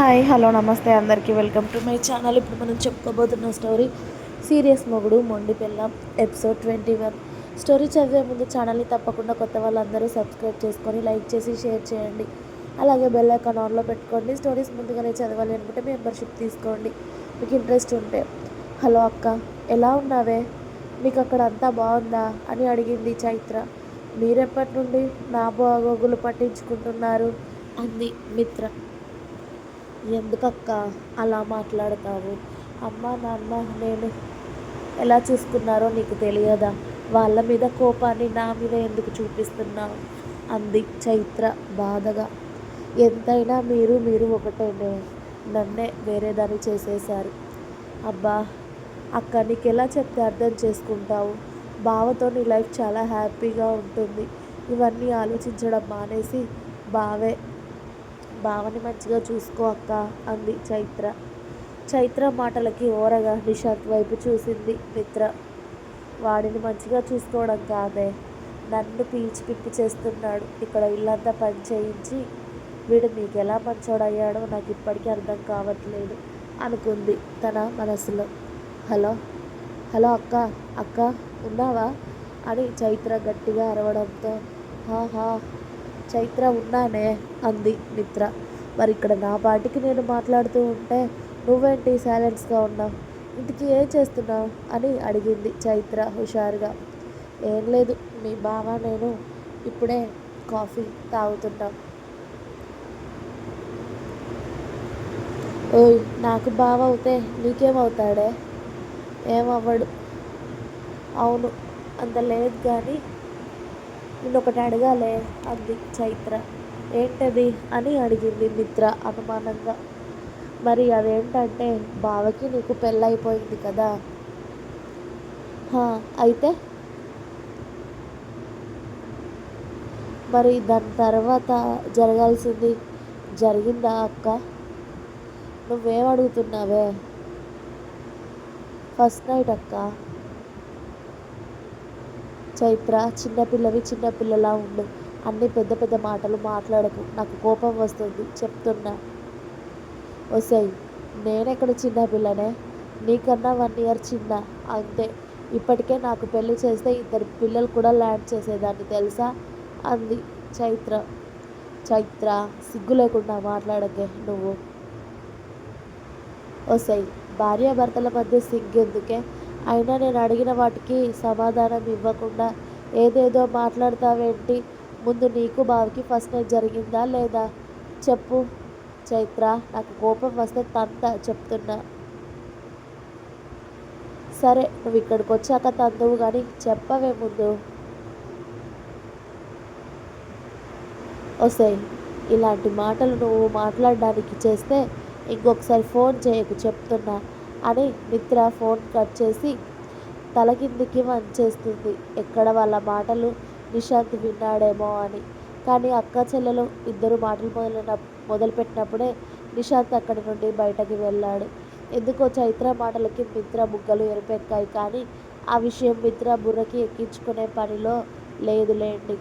Hi hello నమస్తే అందరికీ welcome to my channel. ఇప్పుడు మనం చెప్పుకోబోతున్న స్టోరీ సీరియస్ మొగుడు మొండి పిల్ల ఎపిసోడ్ ట్వంటీ వన్. స్టోరీ చదివే ముందు ఛానల్ని తప్పకుండా కొత్త వాళ్ళందరూ సబ్స్క్రైబ్ చేసుకొని లైక్ చేసి షేర్ చేయండి. అలాగే బెల్ ఐకాన్ ఆన్లో పెట్టుకోండి. స్టోరీస్ ముందుగానే చదవాలి అనుకుంటే మెంబర్షిప్ తీసుకోండి. మీకు ఇంట్రెస్ట్ ఉంటే హలో అక్క ఎలా ఉన్నావే? మీకు అక్కడ అంతా బాగుందా? అని అడిగింది చైత్ర. మీరెప్పటి నుండి నా బాగోగులు పట్టించుకుంటున్నారు? అంది మిత్ర. ఎందుకక్క అలా మాట్లాడతావు? అమ్మ నాన్న నేను ఎలా చూసుకున్నారో నీకు తెలియదా? వాళ్ళ మీద కోపాన్ని నా మీద ఎందుకు చూపిస్తున్నావు అంది చైత్ర బాధగా. ఎంతైనా మీరు మీరు ఒకటేనే. నన్నే వేరే దాన్ని చేసేశారు. అబ్బా అక్క నీకు ఎలా చెప్తే అర్థం చేసుకుంటావు? బావతో నీ లైఫ్ చాలా హ్యాపీగా ఉంటుంది. ఇవన్నీ ఆలోచించడం మానేసి బావే బావని మంచిగా చూసుకో అక్క అంది చైత్ర. చైత్ర మాటలకి ఓరగా నిషాంత్ వైపు చూసింది మిత్ర. వాడిని మంచిగా చూసుకోవడం కాదే. నన్ను పీల్చి పిప్పి చేస్తున్నాడు. ఇక్కడ ఇల్లంతా పని చేయించి వీడు మీకు ఎలా మంచోడయ్యాడో నాకు ఇప్పటికీ అర్థం కావట్లేదు అనుకుంది తన మనసులో. హలో? హలో అక్క అక్క ఉన్నావా? అని చైత్ర గట్టిగా అరవడంతో. హా. చైత్ర ఉన్నానే? అంది మిత్ర. మరి ఇక్కడ నా పాటికి నేను మాట్లాడుతూ ఉంటే నువ్వేంటి సైలెన్స్గా ఉన్నావు? ఇంటికి ఏం చేస్తున్నావు? అని అడిగింది చైత్ర హుషారుగా. ఏం లేదు మీ బావ నేను ఇప్పుడే కాఫీ తాగుతున్నాం. ఓయ్ నాకు బావ అవుతే నీకేమవుతాడే? ఏమవ్వడు. అవును అంత లేదు కానీ ఒకటి అడగాలే అంది చైత్ర. ఏంటది అని అడిగింది మిత్ర అనుమానంగా. మరి అదేంటంటే బావకి నీకు పెళ్ళైపోయింది కదా? అయితే? మరి దాని తర్వాత జరగాల్సింది జరిగిందా అక్క? నువ్వేం అడుగుతున్నావే? ఫస్ట్ నైట్ అక్క. చైత్ర చిన్నపిల్లవి చిన్నపిల్లలా ఉండు. అన్ని పెద్ద పెద్ద మాటలు మాట్లాడకు. నాకు కోపం వస్తుంది. చెప్తున్నా. వసై నేనెక్కడ చిన్నపిల్లనే నీకన్నా వన్ ఇయర్ చిన్న. అంతే. ఇప్పటికే నాకు పెళ్ళి చేస్తే ఇద్దరు పిల్లలు కూడా ల్యాండ్ చేసేదాన్ని తెలుసా? అంది చైత్ర. చైత్ర సిగ్గు లేకుండా మాట్లాడకే నువ్వు. వసై భార్యాభర్తల మధ్య సిగ్గెందుకే అయినా నేను అడిగిన వాటికి సమాధానం ఇవ్వకుండా ఏదేదో మాట్లాడతావేంటి? ముందు నీకు బావికి ఫస్ట్ నైట్ జరిగిందా లేదా? చెప్పు చైత్ర నాకు కోపం వస్తే తంత చెప్తున్నా. సరే నువ్వు ఇక్కడికి వచ్చాక తందువు కానీ చెప్పవే ముందు. వస్తాయి ఇలాంటి మాటలు నువ్వు మాట్లాడడానికి చేస్తే ఇంకొకసారి ఫోన్ చేయకు చెప్తున్నా. అని మిత్ర ఫోన్ కట్ చేసి తల కిందికి వంచేస్తుంది. ఎక్కడ వాళ్ళ మాటలు నిశాంత్ విన్నాడేమో అని. కానీ అక్క చెల్లెలు ఇద్దరు మాటలు మొదలైన మొదలుపెట్టినప్పుడే నిశాంత్ అక్కడి నుండి బయటకి వెళ్ళాడు. ఎందుకో చైత్ర మాటలకి మిత్ర బుగ్గలు ఎరిపెక్కాయి కానీ ఆ విషయం మిత్ర బుర్రకి ఎక్కించుకునే పనిలో లేదులేండి.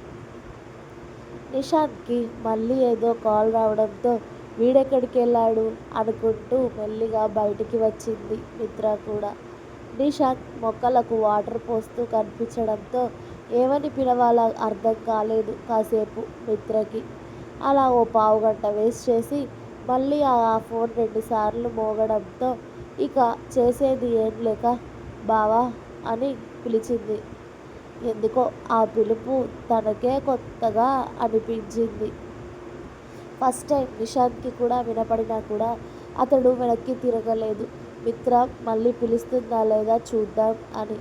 నిశాంత్కి మళ్ళీ ఏదో కాల్ రావడంతో వీడెక్కడికి వెళ్ళాడు? అనుకుంటూ మెల్లిగా బయటికి వచ్చింది మిత్ర కూడా. నిషాక్ మొక్కలకు వాటర్ పోస్తూ కనిపించడంతో ఏమని పిలవాలో అర్థం కాలేదు కాసేపు మిత్రకి. అలా ఓ పావు గంట వేస్ట్ చేసి మళ్ళీ ఆ ఫోన్ రెండుసార్లు మోగడంతో ఇక చేసేది ఏం లేక బావా అని పిలిచింది. ఎందుకో ఆ పిలుపు తనకే కొత్తగా అనిపించింది. ఫస్ట్ టైం నిషాంత్కి కూడా వినపడినా కూడా అతడు వెనక్కి తిరగలేదు. మిత్ర మళ్ళీ పిలుస్తుందా లేదా చూద్దాం అని.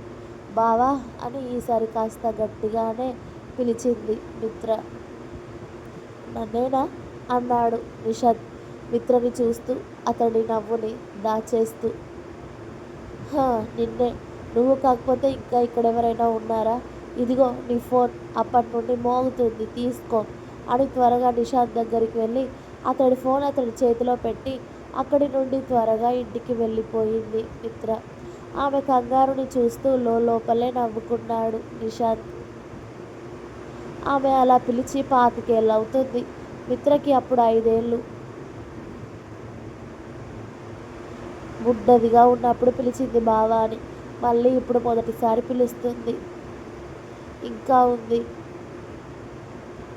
బావా అని ఈసారి కాస్త గట్టిగానే పిలిచింది మిత్ర. నన్నేనా? అన్నాడు నిషాద్ మిత్రని చూస్తూ అతడి నవ్వుని దాచేస్తూ. నిన్నే. నువ్వు కాకపోతే ఇంకా ఇక్కడ ఎవరైనా ఉన్నారా? ఇదిగో నీ ఫోన్. అప్పటి నుండి మోగుతుంది. తీసుకో. అని త్వరగా నిషాద్ దగ్గరికి వెళ్ళి అతడి ఫోన్ అతడి చేతిలో పెట్టి అక్కడి నుండి త్వరగా ఇంటికి వెళ్ళిపోయింది మిత్ర. ఆమె కంగారుని చూస్తూ లోపలే నవ్వుకున్నాడు నిషాద్. ఆమె అలా పిలిచి పాతికేళ్ళు అవుతుంది మిత్రకి అప్పుడు ఐదేళ్ళు. గుడ్డదిగా ఉన్నప్పుడు పిలిచింది బావా అని. మళ్ళీ ఇప్పుడు మొదటిసారి పిలుస్తుంది. ఇంకా ఉంది.